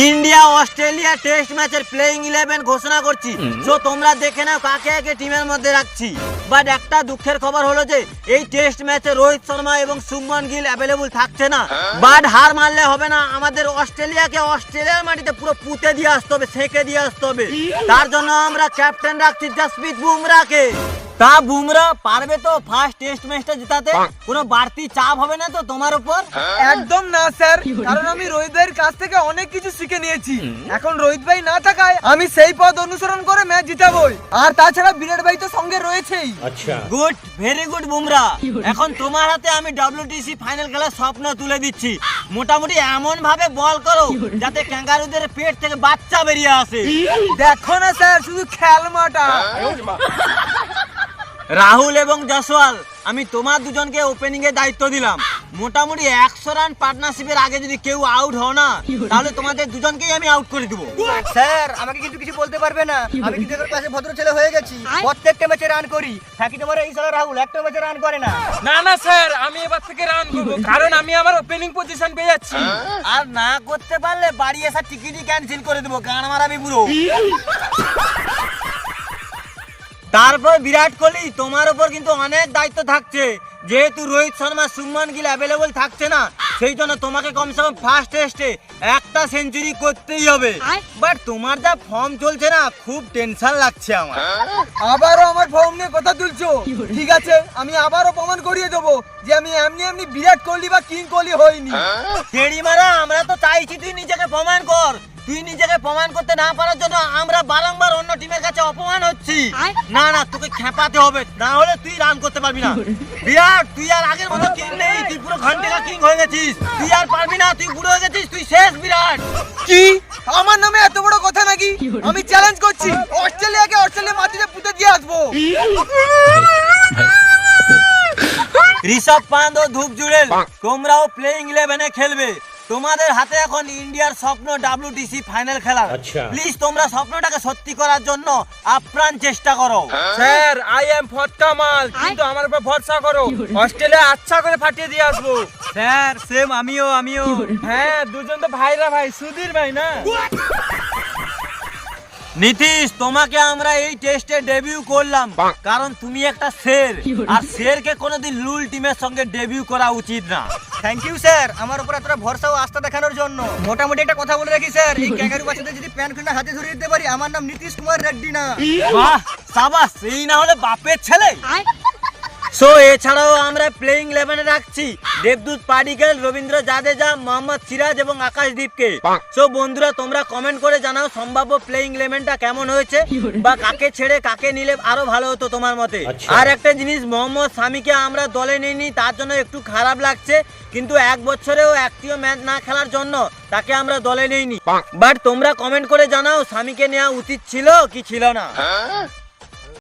India Australia test ম্যাচের playing eleven ঘোষণা করছি। তো তোমরা দেখে নাও কাকে কাকে টিমের মধ্যে রাখছি। বাট একটা দুঃখের খবর হলো যে এই টেস্ট ম্যাচে রোহিত শর্মা এবং শুভমন গিল অ্যাভেলেবল থাকছে না। বাট হার মারলে হবে না। আমাদের অস্ট্রেলিয়াকে অস্ট্রেলিয়ার মাটিতে পুরো পুঁতে দিয়ে আসতে হবে সেঁকে দিয়ে আসতে হবে। তার জন্য আমরা ক্যাপ্টেন রাখছি জসপ্রীত বুমরাকে। তা বুমরা পারবে তো ফার্স্ট টেস্ট ম্যাচটা জেতাতে? কোনো বাড়তি চাপ হবে না তো তোমার উপর? একদম না স্যার। কারণ আমি রোহিত ভাইয়ের কাছ থেকে অনেক কিছু শিখে নিয়েছি। এখন রোহিত ভাই না থাকায় আমি সেই পথ অনুসরণ করে ম্যাচ জিতাবই। আর তাছাড়া বিরাট ভাই তো সঙ্গে রয়েছেই। আচ্ছা। Good very good Bumrah. এখন তোমার হাতে আমি ডব্লিউটিসি ফাইনাল খেলার স্বপ্ন তুলে দিচ্ছি। মোটামুটি এমন ভাবে বল করো যাতে ক্যাঙ্গারুদের পেট থেকে বাচ্চা বেরিয়ে আসে। দেখো না স্যার শুধু খেলমাটা। রাহুল এবং জসওয়াল আমি তোমার দুজনকে ওপেনিং এর দায়িত্ব দিলাম। মোটামুটি একশো রান পার্টনারশিপের আগে যদি কেউ আউট হও না তাহলে তোমাদের দুজনকেই আমি আউট করে দেবো। স্যার আমাকে কিন্তু কিছু বলতে পারবে না। আমি কিন্তু এদের কাছে ভদ্র ছেলে হয়ে গেছি। প্রত্যেকটা ম্যাচে রান করি। থাকি তোমার এই সালা রাহুল একটা ম্যাচে রান করে না। না না স্যার আমি এবার থেকে রান করব কারণ আমি আমার ওপেনিং পজিশন পেয়ে যাচ্ছি। আর না করতে পারলে বাড়ি আসার টিকিটই ক্যান্সেল করে দেবো গান মারাবি পুরো। তারপর বিরাট কোহলি তোমার উপর কিন্তু অনেক দায়িত্ব থাকছে। যেহেতু রোহিত শর্মা সুমন গিল অ্যাভেলেবল থাকছে না সেই জন্য তোমাকে কমসে কম ফার্স্ট টেস্টে একটা সেঞ্চুরি করতেই হবে। বাট তোমার যা ফর্ম চলছে না খুব টেনশন লাগছে আমার। আবারও আমার ফর্ম নিয়ে কথা তুলছো? ঠিক আছে আমি আবারও প্রমাণ করিয়ে দেবো যে আমি এমনি এমনি বিরাট কোহলি বা কিং কোহলি হইনি। তেড়ি মারা আমরা তো চাইছি তুই নিজেকে প্রমাণ কর। তুই নিজেকে প্রমাণ করতে না পারার জন্য আমরা বারংবার অন্য টিমের কাছে অপমান হচ্ছি। না না তোকে খেপাতে হবে। না হলে তুই রান করতে পারবি না। বিরাট তুই আর আগের মতো কিং নেই। তুই পুরো ঘণ্টা কিং হয়ে গেছিস। তুই আর পারবি না তুই বুড়ো হয়ে গেছিস তুই শেষ বিরাট। কি? আমার নামে এত বড় কথা নাকি? আমি চ্যালেঞ্জ করছি। অস্ট্রেলিয়াকে অস্ট্রেলিয়া মাটিতে পুঁতে দিয়ে আসব। ঋষভ পান্ত ধূপ জুড়েল। তোমরাও প্লেইং ইলেভেনে খেলবে। তোমাদের হাতে এখন ইন্ডিয়ার স্বপ্ন ডাব্লিউটিসি ফাইনাল খেলা প্লিজ তোমরা স্বপ্নটাকে সত্যি করার জন্য আপ্রাণ চেষ্টা করো। স্যার আই এম ফটকা মাল কিন্তু আমার উপর ভরসা করো। অস্ট্রেলিয়া আচ্ছা করে ফাটিয়ে দিয়ে আসব। স্যার সেম আমিও আমিও। হ্যাঁ দুজন তো ভাইরা ভাই সুধীর ভাই না? নীতিশ তোমাকে আমরা এই টেস্টে ডেবিউ করলাম। কারণ তুমি একটা শের আর শেরকে কোনোদিন লুল টিমের সঙ্গে ডেবিউ করা উচিত না। থ্যাংক ইউ স্যার আমার উপর এতটা ভরসা ও আস্থা দেখানোর জন্য। মোটামুটি একটা কথা বলে রাখি স্যার এই ক্যাঙ্গারু বাচ্চাদের যদি প্যান খুলে হাতে ধরে দিতে পারি আমার নাম নীতিশ কুমার রেড্ডি না। বাহ সাবাস এই না হলে বাপের ছেলে। সো এছাড়াও আমরা প্লেইং ইলেভেনে রাখছি। দেবদূত পাডিকেল রবীন্দ্র জাদেজা মোহাম্মদ সিরাজ এবং আকাশদীপকে সো বন্ধুরা তোমরা কমেন্ট করে জানাও সম্ভাব্য প্লেইং ইলেভেনটা কেমন হয়েছে বা কাকে ছেড়ে কাকে নিলে আরও ভালো হতো তোমার মতে। আর একটা জিনিস মোহাম্মদ স্বামীকে আমরা দলে নিইনি তার জন্য একটু খারাপ লাগছে। কিন্তু এক বছরেও একটিও ম্যাচ না খেলার জন্য তাকে আমরা দলে নিইনি। বাট তোমরা কমেন্ট করে জানাও স্বামীকে নেওয়া উচিত ছিল কি ছিল না।